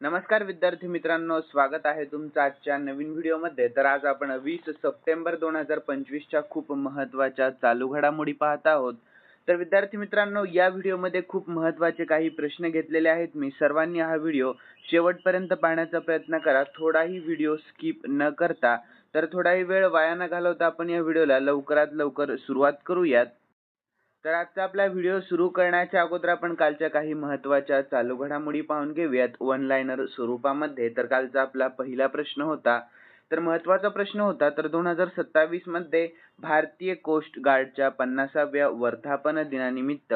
नमस्कार विद्यार्थी मित्रांनो स्वागत आहे तुमचं आजच्या नवीन व्हिडिओमध्ये. तर आज आपण वीस सप्टेंबर दोन हजार पंचवीसच्या खूप महत्त्वाच्या चालू घडामोडी पाहत आहोत. तर विद्यार्थी मित्रांनो या व्हिडिओमध्ये खूप महत्त्वाचे काही प्रश्न घेतलेले आहेत. मी सर्वांनी हा व्हिडिओ शेवटपर्यंत पाहण्याचा प्रयत्न करा. थोडाही व्हिडिओ स्किप न करता तर थोडाही वेळ वाया न घालवता आपण या व्हिडिओला लवकरात लवकर सुरुवात करूयात. तर आजचा आपला व्हिडिओ सुरू करण्याच्या अगोदर आपण कालच्या काही महत्त्वाच्या चालू घडामोडी पाहून घेऊयात. वन लाईनर स्वरूपामध्ये. तर कालचा आपला पहिला प्रश्न होता. तर महत्त्वाचा प्रश्न होता तर दोन हजार सत्तावीसमध्ये भारतीय कोस्ट गार्डच्या पन्नासाव्या वर्धापन दिनानिमित्त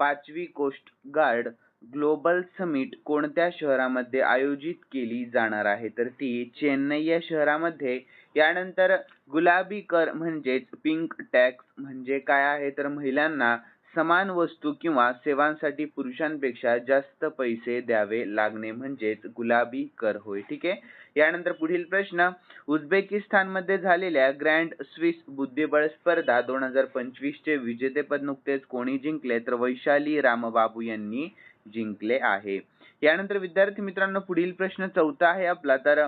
पाचवी कोस्ट गार्ड ग्लोबल समिट कोणत्या शहरामध्ये आयोजित केली जाणार आहे? तर ती चेन्नई या शहरामध्ये. यानंतर गुलाबी कर म्हणजेच पिंक टॅक्स म्हणजे काय आहे? तर महिलांना समान वस्तू किंवा सेवांसाठी पुरुषांपेक्षा जास्त पैसे द्यावे लागणे म्हणजेच गुलाबी कर होय ठीक आहे? यानंतर पुढील प्रश्न. उझबेकिस्तानमध्ये झालेल्या ग्रँड स्विस बुद्धिबळ स्पर्धा दोन हजार पंचवीस चे विजेतेपद नुकतेच कोणी जिंकले? तर वैशाली रामबाबू यांनी जिंकले आहे. यानंतर विद्यार्थी मित्रांनो पुढील प्रश्न चौथा आहे आपला. तर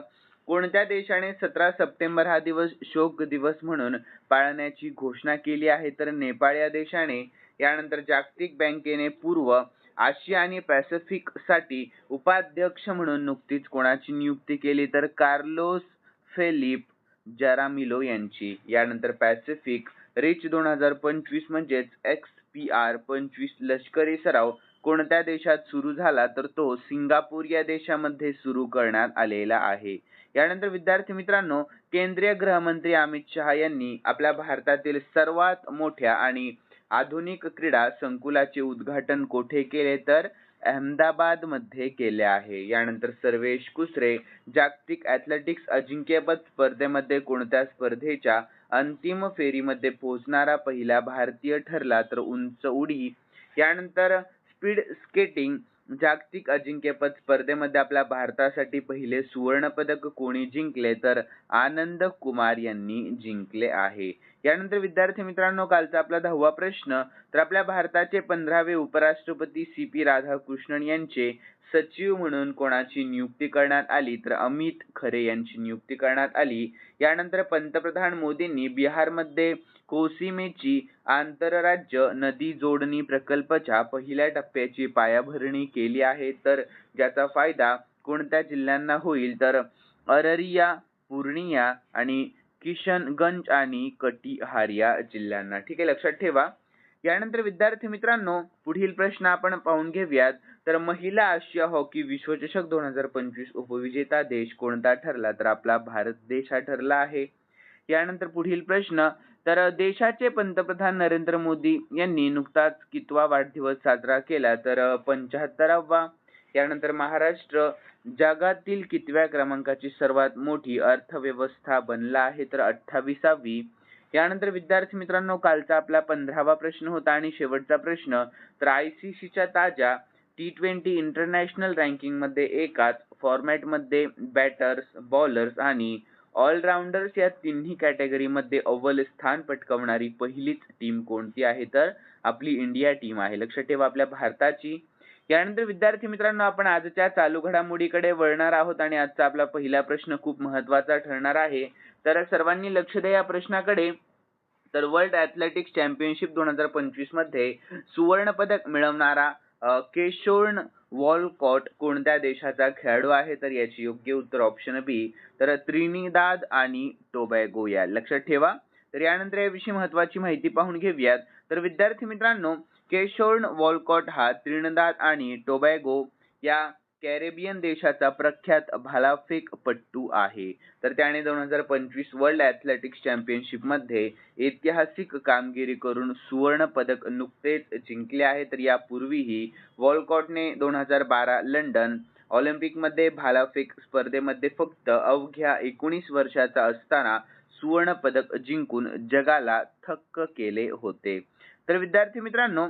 कोणत्या देशाने सतरा सप्टेंबर हा दिवस शोक दिवस म्हणून पाळण्याची घोषणा केली आहे? तर नेपाळ या देशाने यानंतर जागतिक बँकेने पूर्व आशिया आणि पॅसिफिकसाठी उपाध्यक्ष म्हणून नुकतीच कोणाची नियुक्ती केली? तर कार्लोस फेलिप जरामिलो यांची. यानंतर पॅसिफिक रिच दोन हजार पंचवीस म्हणजेच एक्स पी आर पंचवीस लष्करी सराव कोणत्या देशात सुरू झाला तर तो सिंगापूर या देशामध्ये सुरू करण्यात आलेला आहे. यानंतर विद्यार्थी मित्रांनो केंद्रीय गृहमंत्री अमित शहा यांनी आपल्या भारतातील सर्वात मोठ्या आणि आधुनिक क्रीडा संकुलाचे उद्घाटन कोठे केले तर अहमदाबादमध्ये केले आहे. यानंतर सर्वेश कुसरे जागतिक ॲथलेटिक्स अजिंक्यपद स्पर्धेमध्ये कोणत्या स्पर्धेच्या अंतिम फेरीमध्ये पोहोचणारा पहिला भारतीय ठरला तर उंच उडी. यानंतर स्पीड स्केटिंग जागतिक अजिंक्यपद स्पर्धेमध्ये आपल्या भारतासाठी पहिले सुवर्ण पदक कोणी जिंकले तर आनंद कुमार यांनी जिंकले आहे. यानंतर विद्यार्थी मित्रांनो कालचा आपला दहावा प्रश्न तर आपल्या भारताचे पंधरावे उपराष्ट्रपती सी पी राधाकृष्णन यांचे सचिव म्हणून कोणाची नियुक्ती करण्यात आली? तर अमित खरे यांची नियुक्ती करण्यात आली. यानंतर पंतप्रधान मोदींनी बिहारमध्ये कोसिमेची आंतरराज्य नदी जोडणी प्रकल्पाच्या पहिल्या टप्प्याची पायाभरणी केली आहे. तर ज्याचा फायदा कोणत्या जिल्ह्यांना होईल? तर अररिया पूर्णिया आणि किशनगंज आणि कटिहारिया जिल्ह्यांना. ठीक आहे लक्षात ठेवा. यानंतर विद्यार्थी मित्रांनो पुढील प्रश्न आपण पाहून घेऊयात. तर महिला आशिया हॉकी विश्वचषक दोन हजार पंचवीस उपविजेता देश कोणता ठरला? तर आपला भारत देश हा ठरला आहे. यानंतर पुढील प्रश्न तर देशाचे पंतप्रधान नरेंद्र मोदी यांनी नुकताच कितवा वाढदिवस साजरा केला. तर पंच्याहत्तरावा यानंतर महाराष्ट्र जगातील कितव्या क्रमांकाची सर्वात मोठी अर्थव्यवस्था बनला आहे तर अठ्ठावीसावी. यानंतर विद्यार्थी मित्रांनो कालचा आपला पंधरावा प्रश्न होता आणि शेवटचा प्रश्न तर आय सी सीच्या ताज्या टी ट्वेंटी इंटरनॅशनल रँकिंगमध्ये एकाच फॉर्मॅटमध्ये बॅटर्स बॉलर्स आणि ऑलराऊंडर्स या तिन्ही कॅटेगरीमध्ये अव्वल स्थान पटकावणारी पहिलीच टीम कोणती आहे? तर आपली इंडिया टीम आहे. लक्षात ठेवा आपल्या भारताची. यानंतर विद्यार्थी मित्रांनो आपण आजच्या चालू घडामोडीकडे वळणार आहोत आणि आजचा आपला पहिला प्रश्न खूप महत्त्वाचा ठरणार आहे. तर सर्वांनी लक्ष द्या या प्रश्नाकडे. तर वर्ल्ड ॲथलेटिक्स चॅम्पियनशिप दोन हजार पंचवीसमध्ये सुवर्ण पदक मिळवणारा केशोर्न वॉलकॉट कोणत्या देशाचा खेळाडू आहे? तर याची योग्य उत्तर ऑप्शन बी तर त्रिनिदाद आणि टोबॅगो या लक्षात ठेवा. तर यानंतर याविषयी महत्वाची माहिती पाहून घेऊयात. तर विद्यार्थी मित्रांनो केशोर्न वॉलकॉट हा त्रिनिदाद आणि टोबॅगो या कॅरेबियन देशाचा प्रख्यात भालाफेकपट्टू आहे. तर त्याने दोन हजार पंचवीस वर्ल्ड ॲथलेटिक्स चॅम्पियनशिपमध्ये ऐतिहासिक कामगिरी करून सुवर्ण पदक नुकतेच जिंकले आहे. तर यापूर्वीही वॉलकॉटने दोन हजार बारा लंडन ऑलिम्पिकमध्ये भालाफेक स्पर्धेमध्ये फक्त अवघ्या एकोणीस वर्षाचा असताना सुवर्ण पदक जिंकून जगाला थक्क केले होते. तर विद्यार्थी मित्रांनो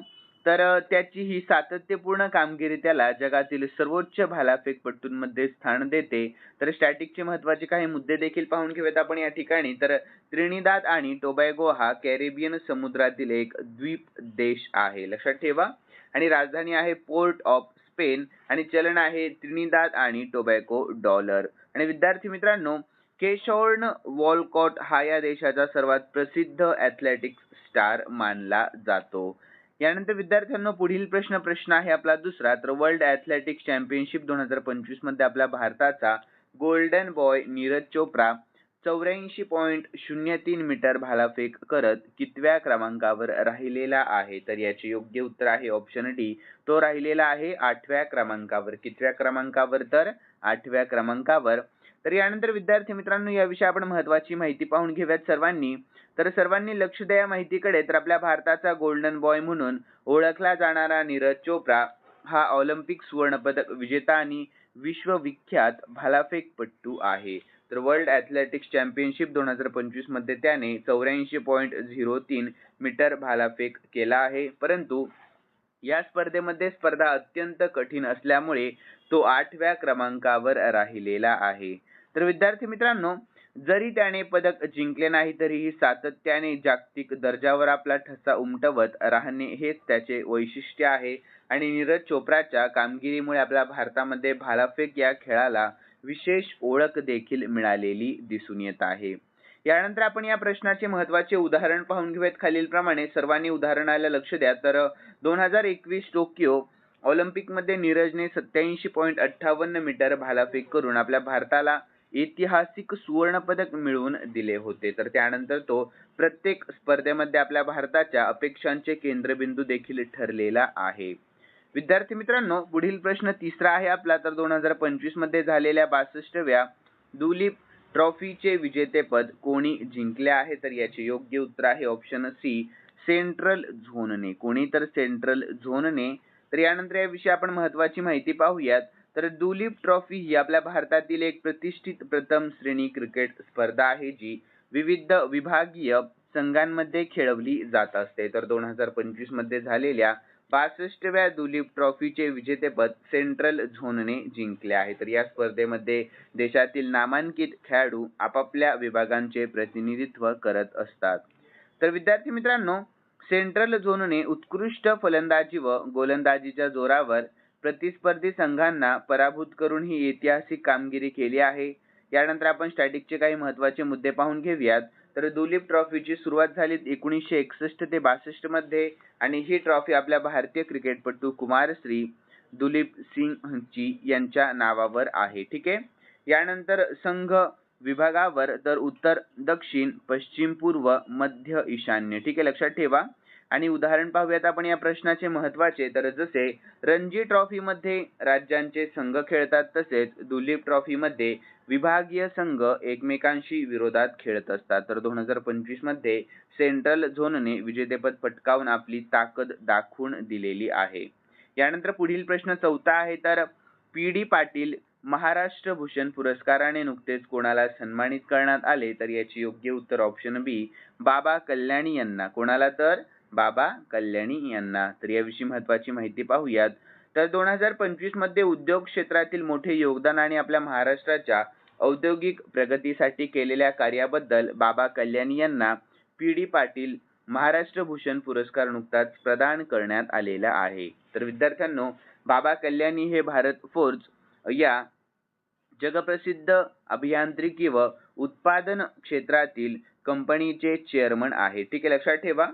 तर त्याची ही सातत्यपूर्ण कामगिरी त्याला जगातील सर्वोच्च भालाफेकपटूंमध्ये स्थान देते. तर स्टॅटिकचे महत्त्वाचे काही मुद्दे देखील पाहून घेऊयात आपण या ठिकाणी. तर त्रिनिदाद आणि टोबॅगो हा कॅरेबियन समुद्रातील एक द्वीप देश आहे. लक्षात ठेवा. आणि राजधानी आहे पोर्ट ऑफ स्पेन आणि चलन आहे त्रिनिदाद आणि टोबॅको डॉलर. आणि विद्यार्थी मित्रांनो केशॉर्न वॉलकॉट हा या देशाचा सर्वात प्रसिद्ध ॲथलेटिक्स स्टार मानला जातो. यानंतर विद्यार्थ्यांना पुढील प्रश्न प्रश्न आहे आपला दुसरा. तर वर्ल्ड ॲथलेटिक्स चॅम्पियनशिप दोन हजार पंचवीसमध्ये आपल्या भारताचा गोल्डन बॉय नीरज चोप्रा चौऱ्याऐंशी पॉईंट शून्य तीन मीटर भालाफेक करत कितव्या क्रमांकावर राहिलेला आहे? तर याचे योग्य उत्तर आहे ऑप्शन डी तो राहिलेला आहे आठव्या क्रमांकावर. कितव्या क्रमांकावर तर? आठव्या क्रमांकावर. तर यानंतर विद्यार्थी मित्रांनो याविषयी आपण महत्वाची माहिती पाहून घेऊयात सर्वांनी. तर सर्वांनी लक्ष द्या माहितीकडे. तर आपल्या भारताचा गोल्डन बॉय म्हणून ओळखला जाणारा नीरज चोप्रा हा ऑलिम्पिक सुवर्णपदक विजेता आणि विश्वविख्यात भालाफेकपटू आहे. तर वर्ल्ड ॲथलेटिक्स चॅम्पियनशिप दोन हजार पंचवीसमध्ये त्याने चौऱ्याऐंशी पॉईंट झिरो तीन मीटर भालाफेक केला आहे. परंतु या स्पर्धेमध्ये स्पर्धा अत्यंत कठीण असल्यामुळे तो आठव्या क्रमांकावर राहिलेला आहे. तर विद्यार्थी मित्रांनो जरी त्याने पदक जिंकले नाही तरीही सातत्याने जागतिक दर्जावर आपला ठसा उमटवत राहणे हेच त्याचे वैशिष्ट्य आहे. आणि नीरज चोप्राच्या कामगिरीमुळे आपल्या भारतामध्ये भालाफेक या खेळाला विशेष ओळख देखील मिळालेली दिसून येत आहे. यानंतर आपण या प्रश्नाचे महत्त्वाचे उदाहरण पाहून घेऊयात. खालीलप्रमाणे सर्वांनी उदाहरणाला लक्ष द्या. तर दोन हजार एकवीस टोकियो ऑलिम्पिकमध्ये नीरजने सत्याऐंशी पॉईंट अठ्ठावन्न मीटर भालाफेक करून आपल्या भारताला ऐतिहासिक सुवर्ण पदक मिळवून दिले होते. तर त्यानंतर तो प्रत्येक स्पर्धेमध्ये आपल्या भारताच्या अपेक्षांचे केंद्रबिंदू देखील ठरलेला आहे. विद्यार्थी मित्रांनो पुढील प्रश्न तिसरा आहे आपला. तर दोन हजार पंचवीसमध्ये झालेल्या बासष्टव्या दुलीप ट्रॉफीचे विजेतेपद कोणी जिंकले आहे? तर याचे योग्य उत्तर आहे ऑप्शन सी सेंट्रल झोनने कोणी तर सेंट्रल झोनने तर यानंतर याविषयी आपण महत्वाची माहिती पाहूयात. तर दुलीप ट्रॉफी ही आपल्या भारतातील एक प्रतिष्ठित प्रथम श्रेणी क्रिकेट स्पर्धा आहे जी विविध विभागीय संघांमध्ये खेळवली जात असते. तर दोन हजार पंचवीसमध्ये झालेल्या बासष्टव्या दुलीप ट्रॉफीचे विजेतेपद सेंट्रल झोनने जिंकले आहे. तर या स्पर्धेमध्ये देशातील नामांकित खेळाडू आपापल्या विभागांचे प्रतिनिधित्व करत असतात. तर विद्यार्थी मित्रांनो सेंट्रल झोनने उत्कृष्ट फलंदाजी व गोलंदाजीच्या जोरावर प्रतिस्पर्धी संघांना पराभूत करून ही ऐतिहासिक कामगिरी केली आहे. यानंतर आपण स्टॅटिकचे काही महत्त्वाचे मुद्दे पाहून घेऊयात. तर दुलीप ट्रॉफीची सुरुवात झाली एकोणीसशे एकसष्ट ते बासष्टमध्ये आणि ही ट्रॉफी आपल्या भारतीय क्रिकेटपटू कुमारश्री दुलीप सिंगची यांच्या नावावर आहे. ठीक आहे? यानंतर संघ विभागावर तर उत्तर दक्षिण पश्चिम पूर्व मध्य ईशान्य. ठीक आहे? लक्षात ठेवा. आणि उदाहरण पाहूयात आपण या प्रश्नाचे महत्त्वाचे तर जसे रणजी ट्रॉफी मध्ये राज्यांचे संघ खेळतात तसेच दुलीप ट्रॉफी मध्ये विभागीय संघ एकमेकांशी विरोधात खेळत असतात. तर दोन हजार पंचवीसमध्ये सेंट्रल झोनने विजेतेपद पटकावून आपली ताकद दाखवून दिलेली आहे. यानंतर पुढील प्रश्न चौथा आहे. तर पी डी पाटील महाराष्ट्र भूषण पुरस्काराने नुकतेच कोणाला सन्मानित करण्यात आले? तर याची योग्य उत्तर ऑप्शन बी बाबा कल्याणी यांना. कोणाला तर? बाबा कल्याणी यांना. तर याविषयी महत्वाची माहिती पाहूयात. तर दोन हजार पंचवीसमध्ये उद्योग क्षेत्रातील मोठे योगदान आणि आपल्या महाराष्ट्राच्या औद्योगिक प्रगतीसाठी केलेल्या कार्याबद्दल बाबा कल्याणी यांना पी डी पाटील महाराष्ट्र भूषण पुरस्कार नुकताच प्रदान करण्यात आलेला आहे. तर विद्यार्थ्यांनो बाबा कल्याणी हे भारत फोर्ज या जगप्रसिद्ध अभियांत्रिकी व उत्पादन क्षेत्रातील कंपनीचे चेअरमन आहे ठीक आहे लक्षात ठेवा.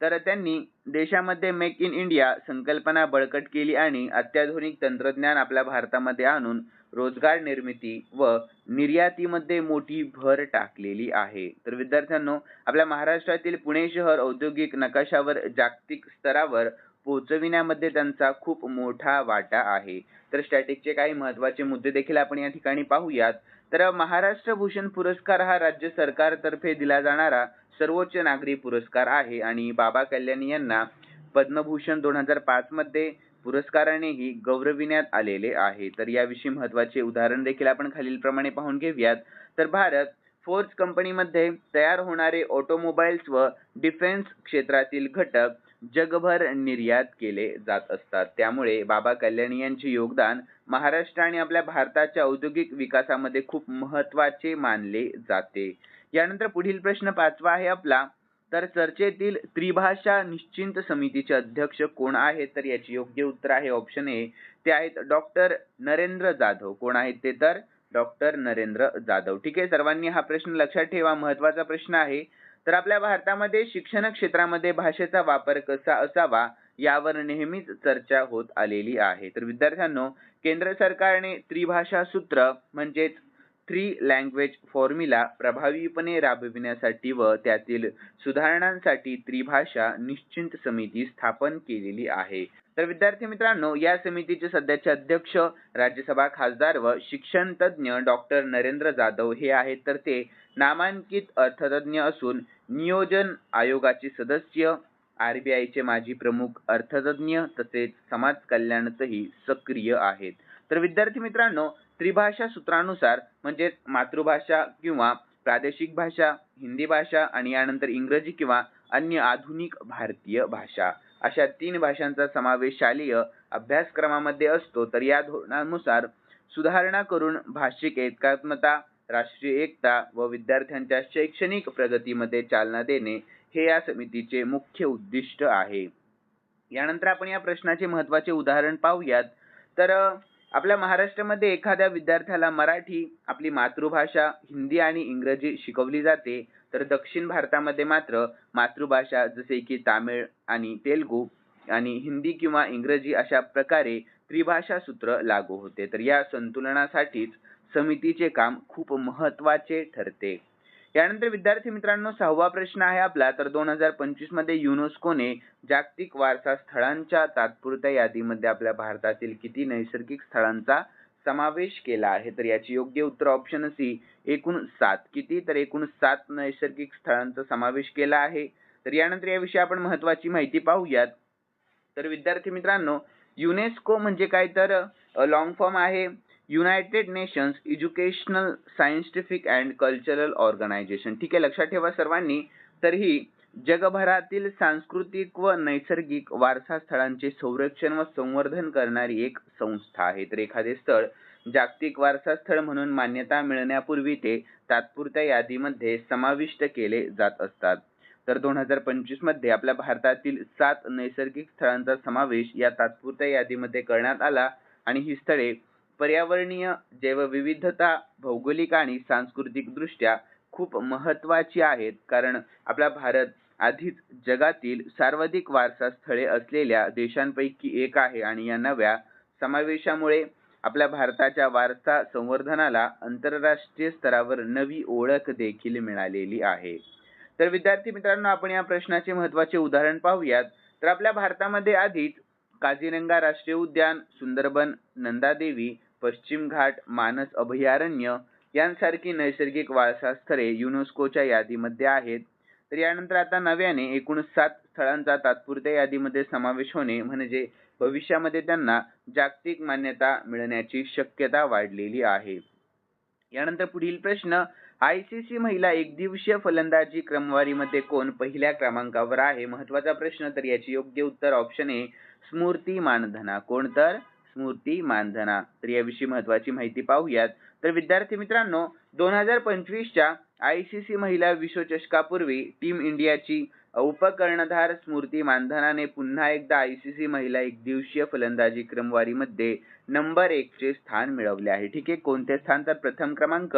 तर त्यांनी देशामध्ये मेक इन इंडिया संकल्पना बळकट केली आणि अत्याधुनिक तंत्रज्ञान आपल्या भारतामध्ये आणून रोजगार निर्मिती व निर्यातीमध्ये मोठी भर टाकलेली आहे. तर विद्यार्थ्यांनो आपल्या महाराष्ट्रातील पुणे शहर औद्योगिक नकाशावर जागतिक स्तरावर पोचविण्यामध्ये त्यांचा खूप मोठा वाटा आहे. तर स्टॅटिकचे काही महत्त्वाचे मुद्दे देखील आपण या ठिकाणी पाहूयात. तर महाराष्ट्र भूषण पुरस्कार हा राज्य सरकारतर्फे दिला जाणारा सर्वोच्च नागरी पुरस्कार आहे आणि बाबा कल्याणी यांना पद्मभूषण दोन हजार पाच मध्ये पुरस्कारानेही गौरविण्यात आलेले आहे. तर याविषयी महत्त्वाचे उदाहरण देखील आपण खालीलप्रमाणे पाहून घेऊयात. तर भारत फोर्स कंपनीमध्ये तयार होणारे ऑटोमोबाईल्स व डिफेन्स क्षेत्रातील घटक जगभर निर्यात केले जात असतात. त्यामुळे बाबा कल्याणी यांचे योगदान महाराष्ट्र आणि आपल्या भारताच्या औद्योगिक विकासामध्ये खूप महत्त्वाचे मानले जाते. यानंतर पुढील प्रश्न पाचवा आहे आपला. तर चर्चेतील त्रिभाषा निश्चिंत समितीचे अध्यक्ष कोण आहेत? तर याची योग्य उत्तर आहे ऑप्शन ए ते आहेत डॉक्टर नरेंद्र जाधव. कोण आहेत ते? तर डॉक्टर नरेंद्र जाधव. ठीक आहे सर्वांनी हा प्रश्न लक्षात ठेवा. महत्त्वाचा प्रश्न आहे तर आपल्या भारतामध्ये शिक्षण क्षेत्रामध्ये भाषेचा वापर कसा असावा यावर नेहमीच चर्चा होत आलेली आहे. तर विद्यार्थ्यांनो केंद्र सरकारने त्रिभाषा सूत्र म्हणजेच थ्री लँग्वेज फॉर्म्युला प्रभावीपणे राबविण्यासाठी व त्यातील सुधारणांसाठी त्रिभाषा निश्चिंत समिती स्थापन केलेली आहे. तर विद्यार्थी मित्रांनो या समितीचे सध्याचे अध्यक्ष राज्यसभा खासदार व शिक्षण तज्ज्ञ डॉक्टर नरेंद्र जाधव हे आहेत. तर ते नामांकित अर्थतज्ञ असून नियोजन आयोगाचे सदस्य आरबीआयचे माजी प्रमुख अर्थतज्ञ तसेच समाज कल्याणतही सक्रिय आहेत. तर विद्यार्थी मित्रांनो त्रिभाषा सूत्रानुसार म्हणजेच मातृभाषा किंवा प्रादेशिक भाषा हिंदी भाषा आणि यानंतर इंग्रजी किंवा अन्य आधुनिक भारतीय भाषा. अशा तीन भाषांचा समावेश शालेय अभ्यासक्रमामध्ये असतो. तर या धोरणानुसार सुधारणा करून भाषिक एकात्मता राष्ट्रीय एकता व विद्यार्थ्यांच्या शैक्षणिक प्रगतीमध्ये चालना देणे हे या समितीचे मुख्य उद्दिष्ट आहे. यानंतर आपण या प्रश्नाचे महत्त्वाचे उदाहरण पाहूयात. तर आपल्या महाराष्ट्रामध्ये एखाद्या विद्यार्थ्याला मराठी आपली मातृभाषा हिंदी आणि इंग्रजी शिकवली जाते तर दक्षिण भारतामध्ये मात्र मातृभाषा जसे की तामिळ आणि तेलगू आणि हिंदी किंवा इंग्रजी अशा प्रकारे त्रिभाषा सूत्र लागू होते. तर या संतुलनासाठीच समितीचे काम खूप महत्त्वाचे ठरते. यानंतर विद्यार्थी मित्रांनो सहावा प्रश्न आहे आपला. तर दोन हजार पंचवीसमध्ये युनेस्कोने जागतिक वारसा स्थळांच्या तात्पुरत्या यादीमध्ये आपल्या भारतातील किती नैसर्गिक स्थळांचा समावेश केला आहे? तर याची योग्य उत्तर ऑप्शन सी एकूण सात. किती? तर एकूण सात नैसर्गिक स्थळांचा समावेश केला आहे. तर यानंतर याविषयी आपण महत्वाची माहिती पाहूयात. तर विद्यार्थी मित्रांनो युनेस्को म्हणजे काय? तर लॉंग फॉर्म आहे. United nations educational scientific and cultural organisation ठीक आहे लक्षात ठेवा सर्वांनी. तर ही जगभरातील सांस्कृतिक व नैसर्गिक वारसा स्थळांचे संरक्षण व संवर्धन करणारी एक संस्था आहे. तर एखादे स्थळ जागतिक वारसा स्थळ म्हणून मान्यता मिळण्यापूर्वी ते तात्पुरत्या यादीमध्ये समाविष्ट केले जात असतात. तर दोन हजार पंचवीसमध्ये आपल्या भारतातील सात नैसर्गिक स्थळांचा समावेश या तात्पुरत्या यादीमध्ये करण्यात आला आणि ही स्थळे पर्यावरणीय जैवविविधता भौगोलिक आणि सांस्कृतिक दृष्ट्या खूप महत्वाची आहेत. कारण आपला भारत आधीच जगातील सर्वाधिक वारसा स्थळे असलेल्या देशांपैकी एक आहे आणि या नव्या समावेशामुळे आपल्या भारताच्या वारसा संवर्धनाला आंतरराष्ट्रीय स्तरावर नवी ओळख देखील मिळालेली आहे. तर विद्यार्थी मित्रांनो आपण या प्रश्नाचे महत्त्वाचे उदाहरण पाहूयात. तर आपल्या भारतामध्ये आधीच काझीरंगा राष्ट्रीय उद्यान सुंदरबन नंदादेवी पश्चिम घाट मानस अभयारण्य यांसारखी नैसर्गिक वारसा स्थळे युनेस्कोच्या यादीमध्ये आहेत. तर यानंतर आता नव्याने एकूण सात स्थळांचा तात्पुरत्या यादीमध्ये समावेश होणे म्हणजे भविष्यामध्ये त्यांना जागतिक मान्यता मिळण्याची शक्यता वाढलेली आहे. यानंतर पुढील प्रश्न आय सी सी महिला एकदिवसीय फलंदाजी क्रमवारीमध्ये कोण पहिल्या क्रमांकावर आहे? महत्त्वाचा प्रश्न तर याची योग्य उत्तर ऑप्शन आहे स्मृती मानधना. कोण तर? स्मृती मानधना तर याविषयी महत्वाची माहिती पाहूयात. तर विद्यार्थी मित्रांनो दोन हजार पंचवीसच्या आय सी सी महिला विश्वचषकापूर्वी टीम इंडियाची उपकर्णधार स्मृती मानधनाने पुन्हा एकदा आय सी सी महिला एकदिवसीय फलंदाजी क्रमवारीमध्ये नंबर एकचे स्थान मिळवले आहे. ठीक आहे कोणते स्थान? तर प्रथम क्रमांक.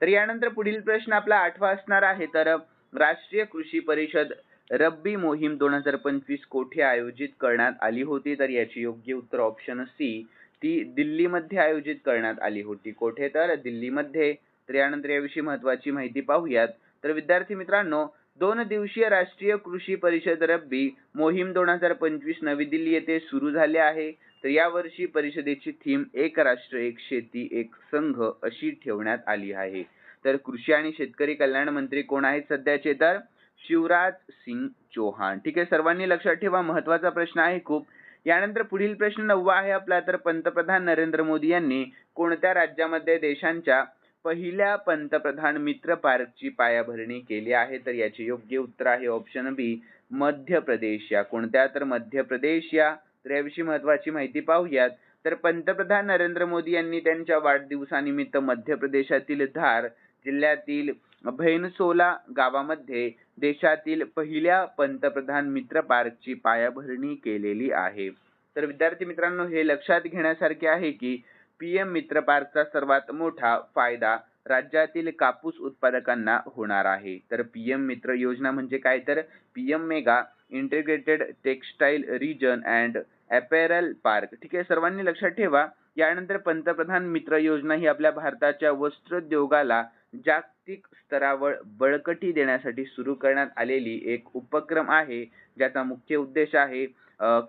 तर यानंतर पुढील प्रश्न आपला आठवा असणार आहे. तर राष्ट्रीय कृषी परिषद रब्बी मोहीम दोन हजार पंचवीस कोठे आयोजित करण्यात आली होती? तर याची योग्य उत्तर ऑप्शन सी ती दिल्लीमध्ये आयोजित करण्यात आली होती. कोठे? तर दिल्लीमध्ये. तर यानंतर याविषयी महत्वाची माहिती पाहूयात. तर विद्यार्थी मित्रांनो दोन दिवसीय राष्ट्रीय कृषी परिषद रब्बी मोहीम दोन हजार पंचवीस नवी दिल्ली येथे सुरू झाले आहे. तर यावर्षी परिषदेची थीम एक राष्ट्र एक शेती एक संघ अशी ठेवण्यात आली आहे. तर कृषी आणि शेतकरी कल्याण मंत्री कोण आहेत सध्याचे? तर शिवराज सिंग चौहान. ठीक आहे सर्वांनी लक्षात ठेवा महत्त्वाचा प्रश्न आहे खूप. यानंतर पुढील प्रश्न नववा आहे आपला तर पंतप्रधान नरेंद्र मोदी यांनी कोणत्या राज्यामध्ये देशांच्या पहिल्या पंतप्रधान मित्र पार्कची पायाभरणी केली आहे? तर याचे योग्य उत्तर आहे ऑप्शन बी मध्य प्रदेश. या कोणत्या? तर मध्य प्रदेश या. तर याविषयी महत्वाची माहिती पाहूयात. तर पंतप्रधान नरेंद्र मोदी यांनी त्यांच्या वाढदिवसानिमित्त मध्य प्रदेशातील धार जिल्ह्यातील भैनसोला गावामध्ये देशातील पहिल्या पंतप्रधान मित्र पार्कची पायाभरणी केलेली आहे. तर विद्यार्थी मित्रांनो हे लक्षात घेण्यासारखे आहे की पी एम मित्र पार्कचा सर्वात मोठा फायदा राज्यातील कापूस उत्पादकांना होणार आहे. तर पी एम मित्र योजना म्हणजे काय? तर P M mega integrated textile region and apparel park. ठीक आहे सर्वांनी लक्षात ठेवा. यानंतर पंतप्रधान मित्र योजना ही आपल्या भारताच्या वस्त्रोद्योगाला जागतिक स्तरावर बळकटी देण्यासाठी सुरू करण्यात आलेली एक उपक्रम आहे ज्याचा मुख्य उद्देश आहे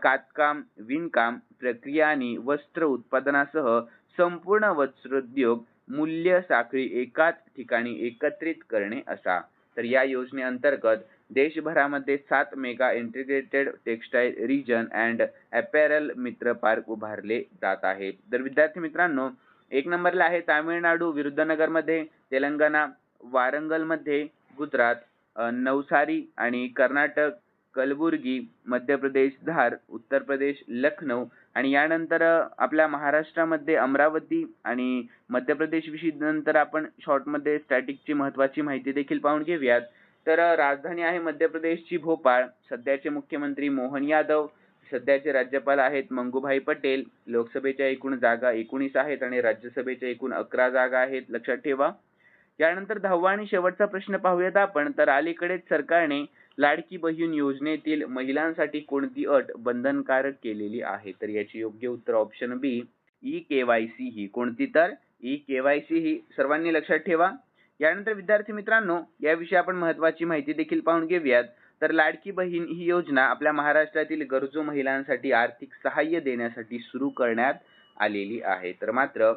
कातकाम विणकाम प्रक्रिया आणि वस्त्र उत्पादनासह संपूर्ण वस्त्रोद्योग मूल्य साखळी एकाच ठिकाणी एकत्रित करणे असा. तर या योजनेअंतर्गत देशभरामध्ये सात mega integrated textile region and apparel Mitra park उभारले जात आहे तर विद्यार्थी मित्रांनो एक नंबरला आहे तामिळनाडू विरुद्धनगरमध्ये तेलंगणा वारंगलमध्ये गुजरात नवसारी आणि कर्नाटक कलबुर्गी मध्य प्रदेश धार उत्तर प्रदेश लखनौ आणि यानंतर आपल्या महाराष्ट्रामध्ये अमरावती आणि मध्य प्रदेश विषयी नंतर आपण शॉर्टमध्ये स्टॅटिकची महत्त्वाची माहिती देखील पाहून घेऊयात. तर राजधानी आहे मध्य प्रदेशची भोपाळ. सध्याचे मुख्यमंत्री मोहन यादव सध्याचे राज्यपाल आहेत मंगूभाई पटेल. लोकसभेच्या एकूण जागा एकोणीस आहेत आणि राज्यसभेच्या एकूण अकरा जागा आहेत. लक्षात ठेवा. यानंतर दहावा आणि शेवटचा प्रश्न पाहूयात आपण. तर अलीकडेच सरकारने लाडकी बहीण योजनेतील महिलांसाठी कोणती अट बंधनकारक केलेली आहे? तर याची योग्य उत्तर ऑप्शन बी ई केवायसी ही. कोणती तर? ई केवायसी ही. सर्वांनी लक्षात ठेवा. यानंतर विद्यार्थी मित्रांनो याविषयी आपण महत्वाची माहिती देखील पाहून घेऊयात. तर लाडकी बहीण ही योजना आपल्या महाराष्ट्रातील गरजू महिलांसाठी आर्थिक सहाय्य देण्यासाठी सुरू करण्यात आलेली आहे. तर मात्र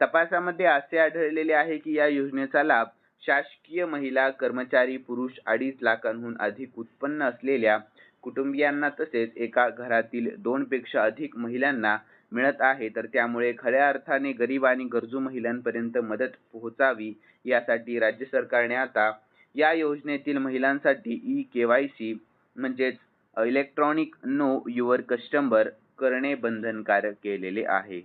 तपासामध्ये असे आढळलेले आहे की या योजनेचा लाभ शासकीय महिला कर्मचारी पुरुष अडीच लाखांहून अधिक उत्पन्न असलेल्या कुटुंबियांना तसेच एका घरातील दोन पेक्षा अधिक महिलांना मिळत आहे. तर त्यामुळे खऱ्या अर्थाने गरीब आणि गरजू महिलांपर्यंत मदत पोहोचावी यासाठी राज्य सरकारने आता या योजनेतील महिलांसाठी ई के वाय सी म्हणजेच इलेक्ट्रॉनिक नो युअर कस्टंबर करणे बंधनकारक केलेले आहे.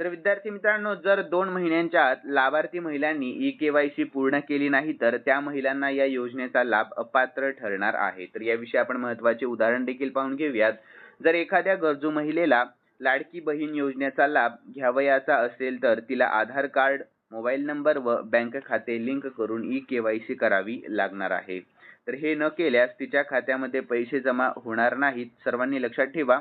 तर विद्यार्थी मित्रांनो जर दोन महिन्यांच्या आत लाभार्थी महिलांनी ई केवायसी पूर्ण केली नाही तर त्या महिलांना या योजनेचा लाभ अपात्र ठरणार आहे. तर याविषयी आपण महत्त्वाचे उदाहरण देखील पाहून घेऊयात. जर एखाद्या गरजू महिलेला लाडकी बहीण योजनेचा लाभ घ्यावयाचा असेल तर तिला आधार कार्ड मोबाईल नंबर व बँक खाते लिंक करून ई केवायसी करावी लागणार आहे. तर हे न केल्यास तिच्या खात्यामध्ये पैसे जमा होणार नाहीत. सर्वांनी लक्षात ठेवा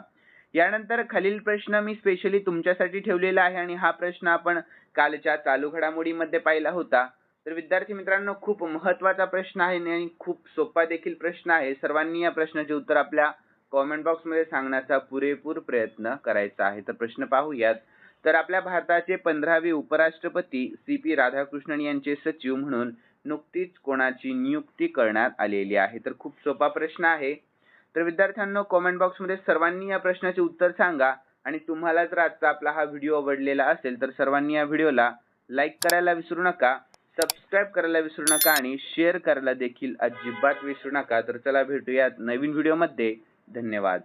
यानंतर खालील प्रश्न मी स्पेशली तुमच्यासाठी ठेवलेला आहे आणि हा प्रश्न आपण कालच्या चालू घडामोडीमध्ये पाहिला होता. तर विद्यार्थी मित्रांनो खूप महत्त्वाचा प्रश्न आहे आणि खूप सोपा देखील प्रश्न आहे. सर्वांनी या प्रश्नाचे उत्तर आपल्या कॉमेंट बॉक्समध्ये सांगण्याचा पुरेपूर प्रयत्न करायचा आहे. तर प्रश्न पाहूयात. तर आपल्या भारताचे पंधरावे उपराष्ट्रपती सी पी राधाकृष्णन यांचे सचिव म्हणून नुकतीच कोणाची नियुक्ती करण्यात आलेली आहे? तर खूप सोपा प्रश्न आहे. तर विद्यार्थ्यांनो कॉमेंट बॉक्समध्ये सर्वांनी या प्रश्नाचे उत्तर सांगा आणि तुम्हाला जर आजचा आपला हा व्हिडिओ आवडलेला असेल तर सर्वांनी या व्हिडिओला लाईक करायला विसरू नका सबस्क्राईब करायला विसरू नका आणि शेअर करायला देखील अजिबात विसरू नका. तर चला भेटूयात नवीन व्हिडिओमध्ये धन्यवाद.